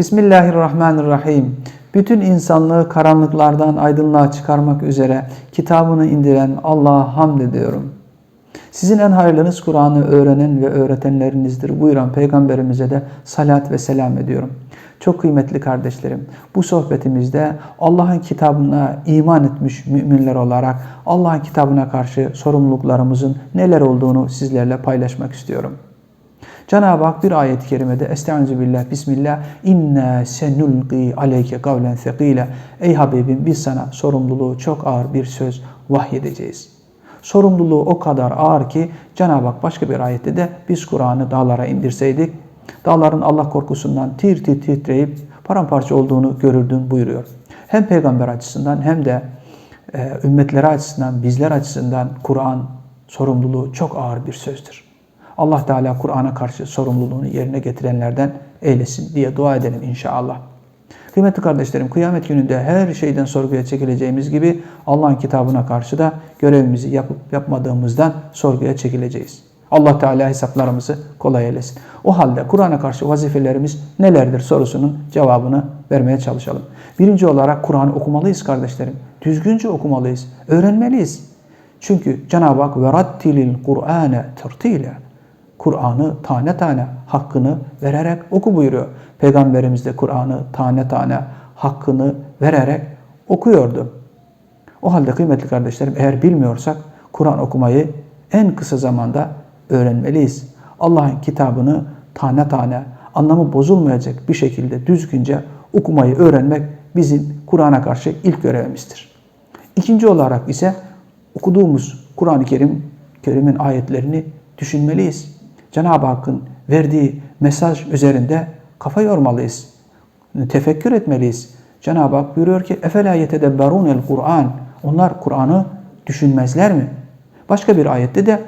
Bismillahirrahmanirrahim. Bütün insanlığı karanlıklardan aydınlığa çıkarmak üzere kitabını indiren Allah'a hamd ediyorum. Sizin en hayırlınız Kur'an'ı öğrenen ve öğretenlerinizdir buyuran Peygamberimize de salat ve selam ediyorum. Çok kıymetli kardeşlerim, bu sohbetimizde Allah'ın kitabına iman etmiş müminler olarak Allah'ın kitabına karşı sorumluluklarımızın neler olduğunu sizlerle paylaşmak istiyorum. Cenab-ı Hak bir ayet-i kerimede Estaizu billah, Bismillah inna senulqi aleyke kavlen thekile Ey Habibim biz sana sorumluluğu çok ağır bir söz vahyedeceğiz. Sorumluluğu o kadar ağır ki Cenab-ı Hak başka bir ayette de biz Kur'an'ı dağlara indirseydik dağların Allah korkusundan tir tir titreyip paramparça olduğunu görürdün buyuruyor. Hem peygamber açısından hem de e, ümmetleri açısından, bizler açısından Kur'an sorumluluğu çok ağır bir sözdür. Allah Teala Kur'an'a karşı sorumluluğunu yerine getirenlerden eylesin diye dua edelim inşallah. Kıymetli kardeşlerim, kıyamet gününde her şeyden sorguya çekileceğimiz gibi Allah'ın kitabına karşı da görevimizi yapıp yapmadığımızdan sorguya çekileceğiz. Allah Teala hesaplarımızı kolay eylesin. O halde Kur'an'a karşı vazifelerimiz nelerdir sorusunun cevabını vermeye çalışalım. Birinci olarak Kur'an'ı okumalıyız kardeşlerim. Düzgünce okumalıyız. Öğrenmeliyiz. Çünkü Cenab-ı Hak verattilil Kur'ane tırtile. Kur'an'ı tane tane hakkını vererek oku buyuruyor. Peygamberimiz de Kur'an'ı tane tane hakkını vererek okuyordu. O halde kıymetli kardeşlerim eğer bilmiyorsak Kur'an okumayı en kısa zamanda öğrenmeliyiz. Allah'ın kitabını tane tane anlamı bozulmayacak bir şekilde düzgünce okumayı öğrenmek bizim Kur'an'a karşı ilk görevimizdir. İkinci olarak ise okuduğumuz Kur'an-ı Kerim, Kerim'in ayetlerini düşünmeliyiz. Cenab-ı Hakk'ın verdiği mesaj üzerinde kafa yormalıyız. Tefekkür etmeliyiz. Cenab-ı Hak buyuruyor ki اَفَلَا يَتَدَبَّرُونَ الْقُرْآنِ Onlar Kur'an'ı düşünmezler mi? Başka bir ayette de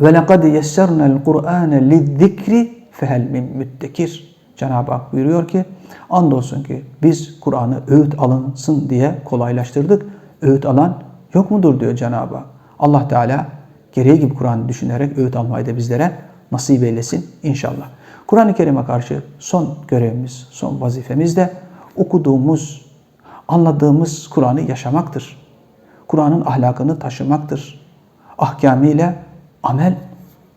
وَلَقَدْ يَسَّرْنَا الْقُرْآنَ لِلذِّكْرِ فَهَلْ مِنْ مُدَّكِرٍ Cenab-ı Hak buyuruyor ki andolsun ki biz Kur'an'ı öğüt alınsın diye kolaylaştırdık. Öğüt alan yok mudur diyor Cenab-ı Hak. Allah Teala gereği gibi Kur'an'ı düşünerek öğüt almayı da bizlere nasip eylesin inşallah. Kur'an-ı Kerim'e karşı son görevimiz, son vazifemiz de okuduğumuz, anladığımız Kur'an'ı yaşamaktır. Kur'an'ın ahlakını taşımaktır. Ahkamıyla amel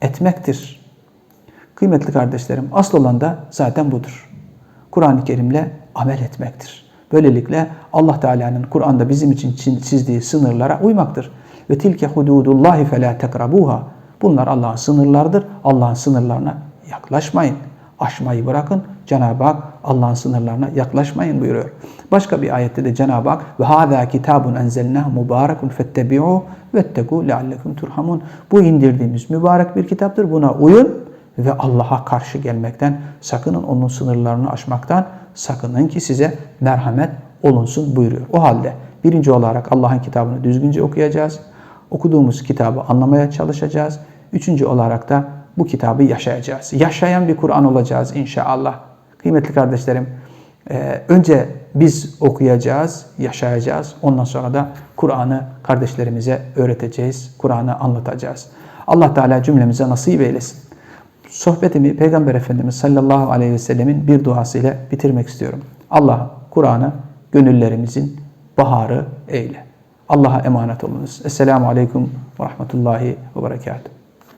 etmektir. Kıymetli kardeşlerim, asıl olan da zaten budur. Kur'an-ı Kerim'le amel etmektir. Böylelikle Allah Teala'nın Kur'an'da bizim için çizdiği sınırlara uymaktır. Ve tilke hududullahi fela tekrabuha. Bunlar Allah'ın sınırlardır. Allah'ın sınırlarına yaklaşmayın. Aşmayı bırakın. Cenab-ı Hak Allah'ın sınırlarına yaklaşmayın buyuruyor. Başka bir ayette de Cenab-ı Hak ve hâzâ kitabun enzelnâh mübârekun fettebi'û vettegû leallekum turhamun. Bu indirdiğimiz mübarek bir kitaptır. Buna uyun ve Allah'a karşı gelmekten sakının onun sınırlarını aşmaktan sakının ki size merhamet olunsun buyuruyor. O halde birinci olarak Allah'ın kitabını düzgünce okuyacağız. Okuduğumuz kitabı anlamaya çalışacağız. Üçüncü olarak da bu kitabı yaşayacağız. Yaşayan bir Kur'an olacağız inşallah. Kıymetli kardeşlerim, e, önce biz okuyacağız, yaşayacağız. Ondan sonra da Kur'an'ı kardeşlerimize öğreteceğiz, Kur'an'ı anlatacağız. Allah Teala cümlemize nasip eylesin. Sohbetimi Peygamber Efendimiz sallallahu aleyhi ve sellemin bir duasıyla bitirmek istiyorum. Allah Kur'an'ı gönüllerimizin baharı eyle. Allah'a emanet olunuz. Esselamu Aleyküm ve Rahmetullahi ve Berekatuhu.